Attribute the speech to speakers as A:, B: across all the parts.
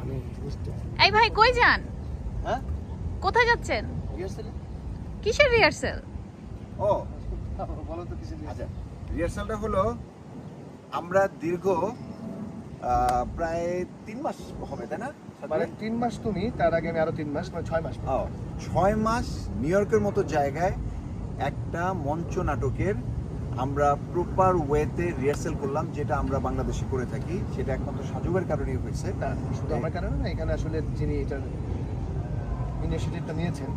A: মানে
B: এই ভাই কই যান?
C: হ্যাঁ?
B: কোথায় যাচ্ছেন?
C: রিহার্সালে?
B: কিসের রিহার্সেল?
C: ও
A: বলো তো কিছু
C: আচ্ছা রিহার্সালটা হলো আমরা দীর্ঘ প্রায় তিন মাস হবে তাই না?
A: মানে তিন মাস তুমি তার আগে আমি আরও তিন মাস মানে ছয় মাস
C: ও ছয় মাস নিউ ইয়র্কের মতো জায়গায় একটা মঞ্চ নাটকের আমরা প্রপার ওয়েতে রিহার্সেল করলাম যেটা আমরা বাংলাদেশে করে থাকি সেটা একমাত্র সাজুকের কারণেই হয়েছে।
A: শুধু আমার কারণে না এখানে আসলে যিনি এটার ইনিশিয়েটিভটা নিয়েছেন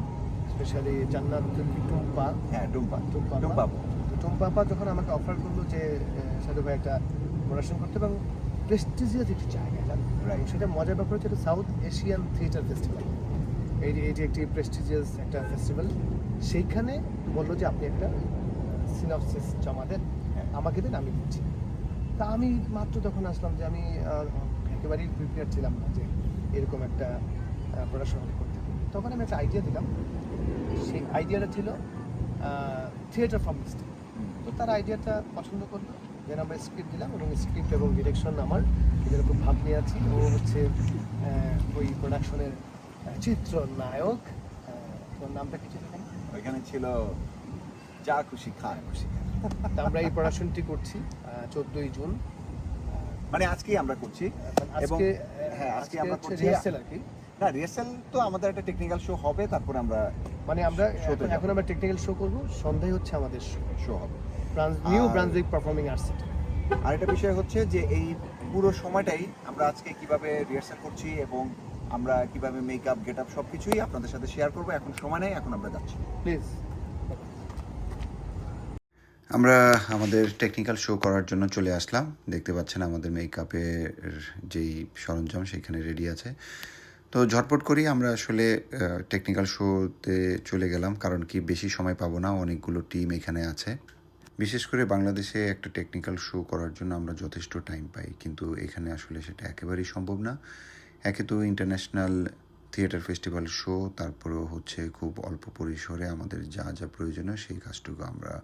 A: স্পেশালি জান্নাত টুম্পা?
C: হ্যাঁ টুম্পা।
A: টুম্পা
C: টুম্পা।
A: তো টুম্পাপা যখন আমাকে অফার করল যে সাধু ভাই একটা প্রোডাকশন করতে এবং প্রেস্টিজিয়াস একটি জায়গা
C: Right.
A: সেটা মজার ব্যাপার হচ্ছে এটা সাউথ এশিয়ান থিয়েটার ফেস্টিভ্যাল এই যে একটি প্রেস্টিজিয়াস একটা ফেস্টিভ্যাল সেইখানে বলল যে আপনি একটা সিনপসিস জমা দেন। আমাকে দেন আমি দিচ্ছি। তা আমি মাত্র তখন আসলাম যে আমি একেবারেই প্রিপেয়ার ছিলাম না যে এরকম একটা প্রোডাকশন করতে। তখন আমি একটা আইডিয়া দিলাম। সেই আইডিয়াটা ছিল থিয়েটার ফ্রম মিস্টেক তো তার আইডিয়াটা পছন্দ করল। দেন আমরা স্ক্রিপ্ট দিলাম এবং স্ক্রিপ্ট এবং ডিরেকশন আমার খুব ভাব নিয়ে আছি। ও হচ্ছে ওই প্রোডাকশনের চিত্র নায়ক তোর নামটা কি ছিল?
C: ওইখানে ছিল যা খুশি খান। খুশি
A: আমরা এই প্রোডাকশনটি করছি চোদ্দোই জুন।
C: মানে আজকেই আমরা করছি। এবং হ্যাঁ আজকে আমরা করছি।
A: রিহার্সেল আর কি?
C: না রিহার্সাল তো আমাদের একটা টেকনিক্যাল শো হবে তারপরে আমরা
A: মানে আমরা এখন- আমরা টেকনিক্যাল শো করব সন্ধ্যায় হচ্ছে আমাদের শো
C: হবে।
A: নিউ ব্রান্সউইক পারফর্মিং আর্টস
C: আরেকটা বিষয় হচ্ছে যে এই পুরো সময়টাই আমরা আজকে কীভাবে রিহার্সাল করছি এবং আমরা কীভাবে মেকআপ গেট আপ সব কিছুই আপনাদের সাথে শেয়ার করব। এখন সময় নেই এখন আমরা যাচ্ছি।
A: প্লিজ
D: আমরা আমাদের টেকনিক্যাল শো করার জন্য চলে আসলাম। দেখতে পাচ্ছেন আমাদের মেকআপের যেই সরঞ্জাম সেখানে রেডি আছে। তো ঝটপট করি, আমরা আসলে টেকনিক্যাল শোতে চলে গেলাম, কারণ কি বেশি সময় পাবো না, অনেকগুলো টিম এখানে আছে। বিশেষ করে বাংলাদেশে একটা টেকনিক্যাল শো করার জন্য আমরা যথেষ্ট টাইম পাই, কিন্তু এখানে আসলে সেটা একেবারেই সম্ভব না। একে তো ইন্টারন্যাশনাল থিয়েটার ফেস্টিভ্যাল শো তারপরেও হচ্ছে খুব অল্প পরিসরে আমাদের যা যা প্রয়োজন হয় সেই কাজটুকু আমরা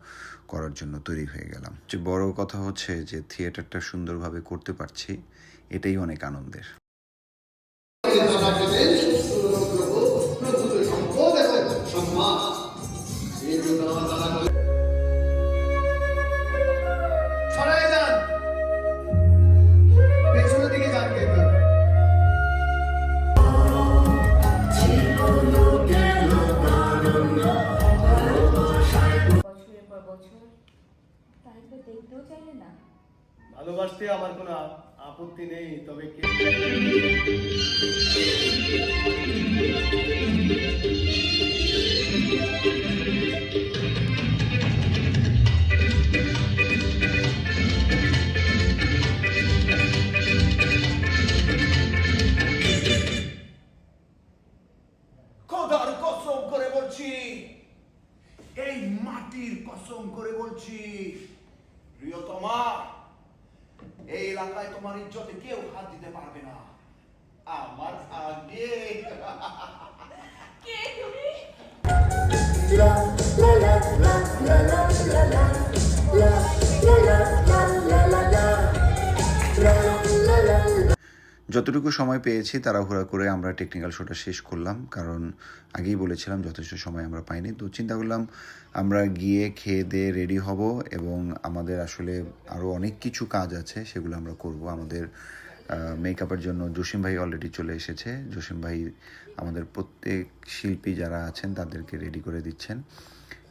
D: করার জন্য তৈরি হয়ে গেলাম। যে বড় কথা হচ্ছে যে থিয়েটারটা সুন্দরভাবে করতে পারছি, এটাই অনেক আনন্দের।
A: ভালোবাসতে আমার কোনো আপত্তি নেই তবে কে
E: এলাকায় তোমার ইজ্জতে কেউ হাত দিতে পারবে না আমার আগে
F: কে তুমি
D: যতটুকু সময় পেয়েছি তাড়াহুড়া করে আমরা টেকনিক্যাল শোটা শেষ করলাম। কারণ আগেই বলেছিলাম যথেষ্ট সময় আমরা পাইনি। তো চিন্তা করলাম আমরা গিয়ে খেয়ে দিয়ে রেডি হব এবং আমাদের আসলে আরও অনেক কিছু কাজ আছে, সেগুলো আমরা করব। আমাদের মেকআপের জন্য জসিম ভাই অলরেডি চলে এসেছে। জসিম ভাই আমাদের প্রত্যেক শিল্পী যারা আছেন তাদেরকে রেডি করে দিচ্ছেন।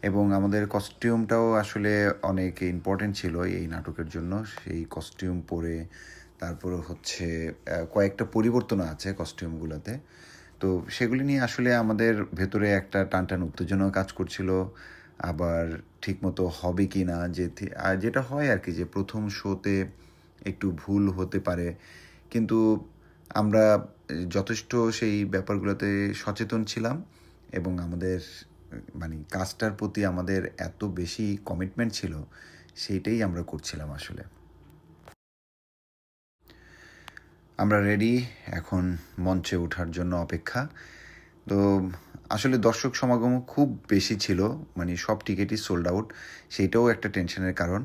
D: এবং আমাদের কস্টিউমটাও আসলে অনেক ইম্পর্টেন্ট ছিল এই নাটকের জন্য। সেই কস্টিউম পরে তারপরে হচ্ছে কয়েকটা পরিবর্তন আছে কস্টিউমগুলোতে তো সেগুলি নিয়ে আসলে আমাদের ভেতরে একটা টানটান উত্তেজনা কাজ করছিল। আবার ঠিকমতো হবে কি না যে যেটা হয় আর কি যে প্রথম শোতে একটু ভুল হতে পারে। কিন্তু আমরা যথেষ্ট সেই ব্যাপারগুলোতে সচেতন ছিলাম এবং আমাদের মানে কাজটার প্রতি আমাদের এত বেশি কমিটমেন্ট ছিল, সেইটাই আমরা করছিলাম আসলে। আমরা রেডি এখন মঞ্চে ওঠার জন্য অপেক্ষা। তো আসলে দর্শক সমাগম খুব বেশি ছিল মানে সব টিকিটই সোল্ড আউট সেইটাও একটা টেনশনের কারণ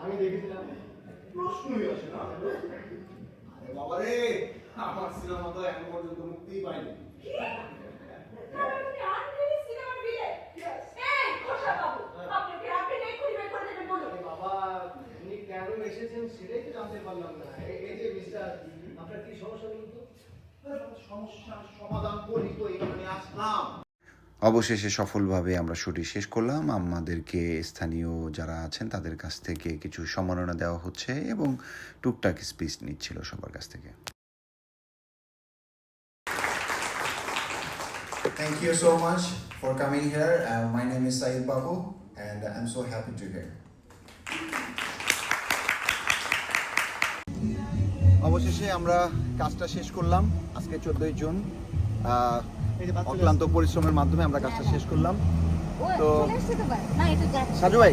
A: আমি দেখেছিলাম
E: শুরুই আসে না আরে বাবা রে আমার সিনেমা তো এখন পর্যন্ত মুক্তিই পায়নি
F: তাহলে তুমি আনলিমিটেড সিনেমার বিলে এই খোসা বাবু আপনাকে আপনি নেই খুঁজে বের করে দেবেন বলুন
A: বাবা উনি কেন এসেছেন সেটাই তো জানতে পারলাম না এই- এই যে মিস্টার আপনার কি সমস্যা বলুন তো
E: সমস্যার সমাধান করি তো এখানে আসলাম
D: অবশেষে সফলভাবে আমরা শুটিং শেষ করলাম আমাদেরকে স্থানীয় যারা আছেন তাদের কাছ থেকে কিছু সম্মাননা দেওয়া হচ্ছে এবং টুকটাক স্পিচ নিচ্ছিল সবার কাছ থেকে
G: Thank you so much for coming here. Uh, my name is Saeed Babu, and I'm so happy to hear.
C: অবশেষে আমরা কাজটা শেষ করলাম আজকে চোদ্দই জুন। অক্লান্ত পরিশ্রমের মাধ্যমে আমরা কাজটা শেষ করলাম। তো সাজু ভাই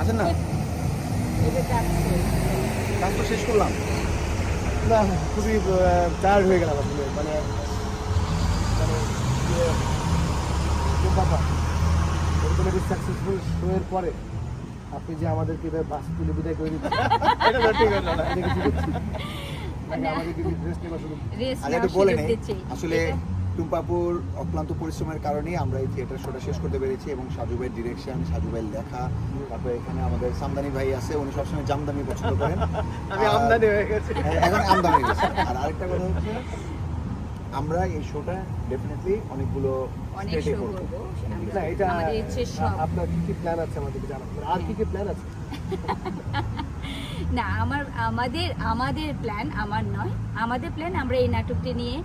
C: আছেন না? কাজ তো শেষ করলাম।
A: না খুবই টায়ার্ড হয়ে গেলাম আসলে মানে মানে সাকসেসফুল শো এর পরে আপনি যে আমাদেরকে এভাবে বাস তুলে বিদায় করে দিচ্ছেন এটা তো ঠিক হলো না। এটা কিছু করছি
C: নেই। আসলে টুম্পাপুর অক্লান্ত পরিশ্রমের কারণেই আমরা এই থিয়েটার শোটা শেষ করতে পেরেছি এবং সাজু ভাইয়ের ডিরেকশন সাজু ভাইয়ের লেখা তারপরে এখানে আমাদের সামদানি ভাই আছে উনি সবসময় জামদানি পছন্দ করেন।
A: আমি আমদানি হয়ে গেছি।
C: হ্যাঁ, এখন আমদানি হয়ে গেছে। আর আরেকটা কথা হচ্ছে আমরা এই শোটা ডেফিনেটলি অনেকগুলো করব।
A: না এটা আপনার কি কি প্ল্যান আছে আমাদেরকে জানাবেন আর কি কি প্ল্যান আছে?
H: না আমার আমাদের আমাদের প্ল্যান আমার নয়। আমাদের প্ল্যান আমরা এই নাটকটি নিয়ে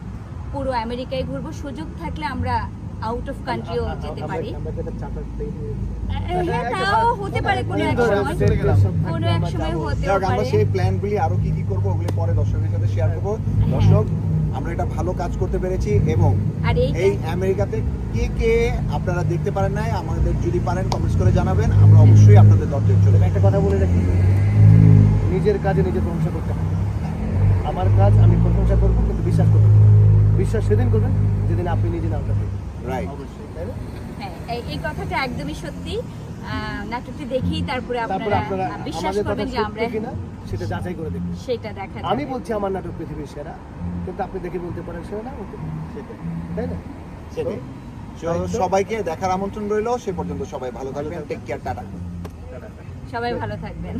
H: পুরো আমেরিকায় ঘুরবো। সুযোগ থাকলে আমরা আউট অফ কান্ট্রিও যেতে পারি। হ্যাঁ তাও হতে পারে কোনো এক সময়। কোনো এক সময়
C: যাই
H: হতেও
C: আমরা
H: পারে।
C: সেই প্ল্যানগুলি আরও কি কি করব ওগুলি পরে দর্শকের সাথে শেয়ার করব। দর্শক আমরা এটা ভালো কাজ করতে পেরেছি এবং এই আমেরিকাতে কে কে আপনারা দেখতে পারেন নাই আমাদের যদি পারেন কমেন্টস করে জানাবেন আমরা অবশ্যই আপনাদের দরজায় চলে
A: একটা কথা বলে রাখি নিজের কাজে নিজের প্রশংসা করতে হবে। আমার কাজ আমি প্রশংসা করব কিন্তু বিশ্বাস করব। বিশ্বাস সেদিন করবেন যেদিন আপনি নিজে নামটা
C: রাইট
A: অবশ্যই তাই না?
H: হ্যাঁ এই- কথাটা একদমই সত্যি। নাটকটি দেখেই তারপরে আপনারা বিশ্বাস করবেন যে আমরা
A: সেটা যাচাই করে দেখবেন।
H: সেটা দেখা
A: আমি বলছি আমার নাটক পৃথিবীর সেরা কিন্তু আপনি দেখে বলতে পারেন সেরা না হতে তাই না?
C: সেটাই। সবাইকে দেখার আমন্ত্রণ রইল সে পর্যন্ত সবাই ভালো থাকবেন টেক কেয়ার টাটা।
H: সবাই ভালো থাকবেন।